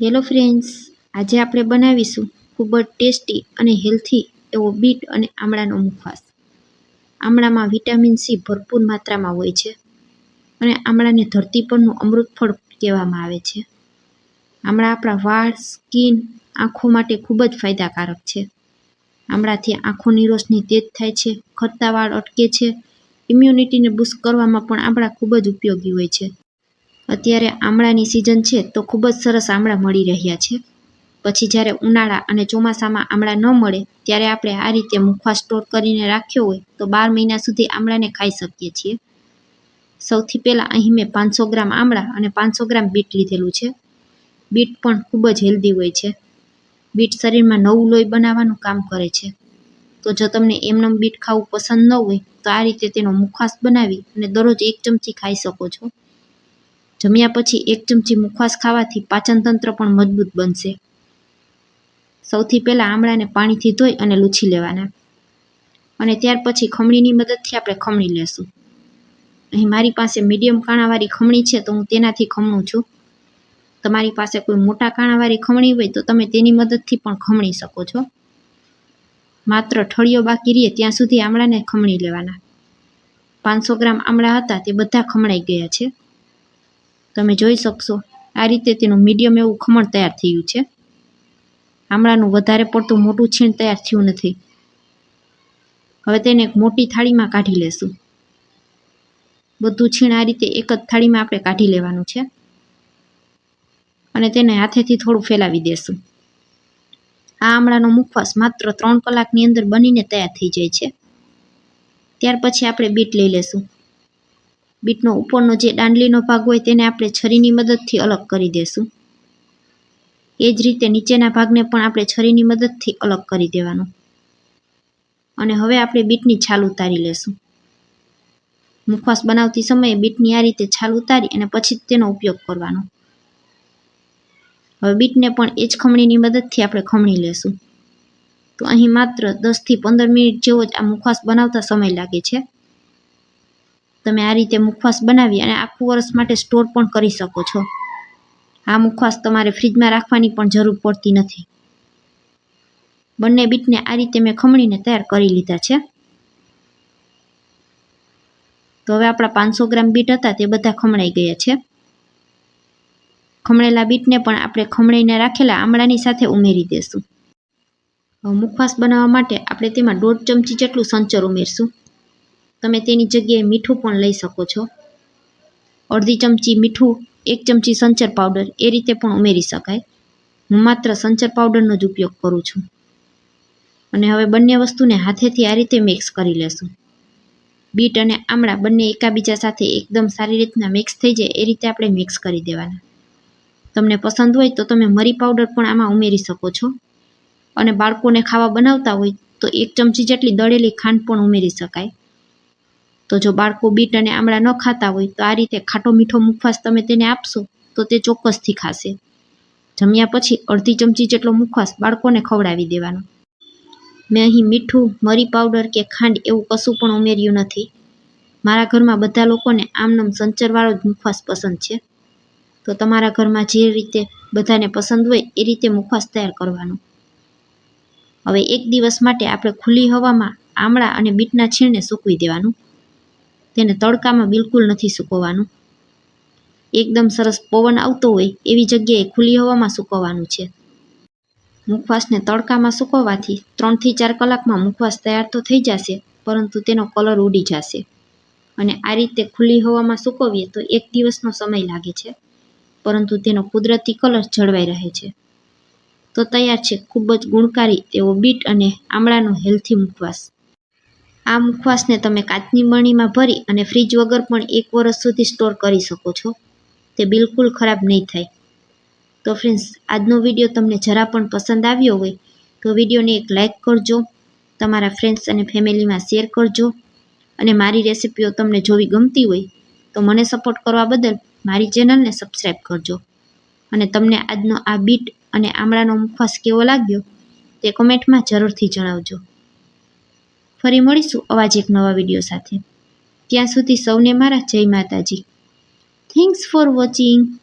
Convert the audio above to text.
Hello friends આજે આપણે બનાવીશું ખૂબ જ ટેસ્ટી અને હેલ્થી એવો બીટ અને આમળાનો મુખવાસ. આમળામાં વિટામિન સી ભરપૂર માત્રામાં હોય છે અને આમળાને ધરતી પરનું અમૃત ફળ કહેવામાં આવે છે. આમળા આપણા વાળ, સ્કિન, આંખો માટે ખૂબ જ ફાયદાકારક છે. આમળાથી આંખોની રોશની તેજ થાય છે, ખરતા વાળ અટકે છે ઇમ્યુનિટીને બુસ્ટ કરવામાં પણ આમળા ખૂબ જ ઉપયોગી હોય છે. અત્યારે આમળાની સિઝન છે તો ખૂબ જ સરસ આમળા મળી રહ્યા છે. પછી જ્યારે ઉનાળા અને ચોમાસામાં આમળા ન મળે, ત્યારે આપણે આ રીતે મુખવાસ સ્ટોર કરીને રાખ્યો હોય, તો બાર મહિના સુધી આમળાને ખાઈ શકીએ છીએ. સૌથી પહેલાં અહીં મેં પાંચસો ગ્રામ આમળા અને પાંચસો ગ્રામ બીટ લીધેલું છે. બીટ પણ ખૂબ જ હેલ્ધી હોય છે. બીટ શરીરમાં નવું લોહી બનાવવાનું કામ કરે છે. તો જો તમને એમનેમ બીટ ખાવું પસંદ ન હોય, તો આ રીતે તેનો મુખવાસ બનાવી અને દરરોજ એક ચમચી ખાઈ શકો છો. જમ્યા પછી એક ચમચી મુખવાસ ખાવાથી પાચન તંત્ર પણ મજબૂત બનશે. સૌથી પહેલાં આમળાને પાણીથી ધોઈ અને લૂછી લેવાના. અને ત્યાર પછી ખમણીની મદદથી આપણે ખમણી લેશું. અહીં મારી પાસે મીડિયમ કાણાવાળી ખમણી છે તો હું તેનાથી ખમણું છું. તમારી પાસે કોઈ મોટા કાણાવાળી ખમણી હોય તો તમે તેની મદદથી પણ ખમણી શકો છો. માત્ર ઠળિયો બાકી રહે ત્યાં સુધી આમળાને ખમણી લેવાના. પાંચસો ગ્રામ આમળા હતા તે બધા ખમણાઈ ગયા છે. તમે જોઈ શકશો. આ રીતે તેનું મીડિયમ એવું ખમણ તૈયાર થયું છે. આમળાનું વધારે પડતું મોટું છીણ તૈયાર થયું નથી. હવે તેને એક મોટી થાળીમાં કાઢી લેશું. બધું છીણ આ રીતે એક જ થાળીમાં આપણે કાઢી લેવાનું છે. અને તેને હાથેથી થોડું ફેલાવી દેશું. આ આમળાનો મુખવાસ માત્ર ત્રણ કલાકની અંદર બનીને તૈયાર થઈ જાય છે. ત્યાર પછી આપણે બીટ લઈ લેશું. બીટનો ઉપરનો જે દાંડલીનો ભાગ હોય તેને આપણે છરીની મદદથી અલગ કરી દેશું. એ જ રીતે નીચેના ભાગને પણ આપણે છરીની મદદથી અલગ કરી દેવાનો. અને હવે આપણે બીટની છાલ ઉતારી લેશું. મુખવાસ બનાવતી સમયે બીટની આ રીતે છાલ ઉતારી અને પછી તેનો ઉપયોગ કરવાનો. હવે બીટને પણ એ જ ખમણીની મદદથી આપણે ખમણી લેશું. તો અહીં માત્ર દસથી પંદર મિનિટ જેવો જ આ મુખવાસ બનાવતા સમય લાગે છે. તમે આ રીતે મુખવાસ બનાવી અને આખું વર્ષ માટે સ્ટોર પણ કરી શકો છો. આ મુખવાસ તમારે ફ્રીજમાં રાખવાની પણ જરૂર પડતી નથી. બંને બીટને આ રીતે મેં ખમણીને તૈયાર કરી લીધા છે. તો હવે આપણા પાંચસો ગ્રામ બીટ હતા તે બધા ખમણાઈ ગયા છે. ખમણેલા બીટને પણ આપણે ખમણીને રાખેલા આમળાની સાથે ઉમેરી દેશું. મુખવાસ બનાવવા માટે આપણે તેમાં દોઢ ચમચી જેટલું સંચર ઉમેરશું. તમે તેની જગ્યાએ મીઠું પણ લઈ શકો છો. અડધી ચમચી મીઠું, એક ચમચી સંચર પાવડર, એ રીતે પણ ઉમેરી શકાય. હું માત્ર સંચર પાવડરનો જ ઉપયોગ કરું છું. અને હવે બંને વસ્તુને હાથેથી આ રીતે મિક્સ કરી લેશું. બીટ અને આમળા બંને એકાબીજા સાથે એકદમ સારી રીતના મિક્સ થઈ જાય એ રીતે આપણે મિક્સ કરી દેવાના. તમને પસંદ હોય તો તમે મરી પાવડર પણ આમાં ઉમેરી શકો છો. અને બાળકોને ખાવા બનાવતા હોય તો એક ચમચી જેટલી દળેલી ખાંડ પણ ઉમેરી શકાય. તો જો બાળકો બીટ અને આમળા ન ખાતા હોય, તો આ રીતે ખાટો મીઠો મુખવાસ તમે તેને આપશો, તો તે ચોક્કસથી ખાશે. જમ્યા પછી અડધી ચમચી જેટલો મુખવાસ બાળકોને ખવડાવી દેવાનો. મેં અહીં મીઠું, મરી પાવડર કે ખાંડ એવું કશું પણ ઉમેર્યું નથી. મારા ઘરમાં બધા લોકોને આમનમ સંચરવાળો જ મુખવાસ પસંદ છે. તો તમારા ઘરમાં જે રીતે બધાને પસંદ હોય એ રીતે મુખવાસ તૈયાર કરવાનો. હવે એક દિવસ માટે આપણે ખુલ્લી હવામાં આમળા અને બીટના છીણને સૂકવી દેવાનું. તેને તડકામાં બિલકુલ નથી સૂકવવાનું. એકદમ સરસ પવન આવતો હોય એવી જગ્યાએ ખુલ્લી હવામાં સૂકવવાનું છે. મુખવાસને તડકામાં સૂકવવાથી ત્રણથી ચાર કલાકમાં મુખવાસ તૈયાર તો થઈ જશે, પરંતુ તેનો કલર ઉડી જશે. અને આ રીતે ખુલ્લી હવામાં સૂકવીએ તો એક દિવસનો સમય લાગે છે, પરંતુ તેનો કુદરતી કલર જળવાઈ રહે છે. તો તૈયાર છે ખૂબ જ ગુણકારી તેવો બીટ અને આમળાનો હેલ્થી મુખવાસ. આ મુખવાસને તમે કાચની બરણીમાં ભરી અને ફ્રીજ વગર પણ એક વર્ષ સુધી સ્ટોર કરી શકો છો. તે બિલકુલ ખરાબ નહીં થાય. તો ફ્રેન્ડ્સ, આજનો વીડિયો તમને જરા પણ પસંદ આવ્યો હોય તો વિડીયોને એક લાઇક કરજો, તમારા ફ્રેન્ડ્સ અને ફેમિલીમાં શેર કરજો અને મારી રેસિપીઓ તમને જોવી ગમતી હોય તો મને સપોર્ટ કરવા બદલ મારી ચેનલને સબસ્ક્રાઈબ કરજો. અને તમને આજનો આ બીટ અને આમળાનો મુખવાસ કેવો લાગ્યો તે કોમેન્ટમાં જરૂરથી જણાવજો. ફરી મળીશું અવાજ એક નવા વીડિયો સાથે. ત્યાં સુધી સૌને મારા જય માતાજી. Thanks for watching